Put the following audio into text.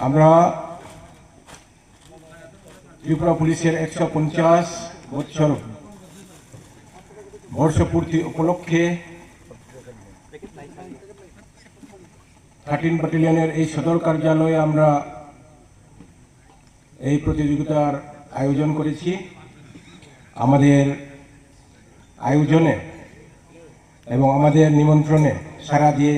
আমরা ত্রিপুরা পুলিশের একশো পঞ্চাশ বছর বর্ষপূর্তি উপলক্ষে থার্টিন ব্যাটালিয়নের এই সদর কার্যালয়ে আমরা এই প্রতিযোগিতার আয়োজন করেছি। আমাদের আয়োজনে এবং আমাদের নিমন্ত্রণে সারা দিয়ে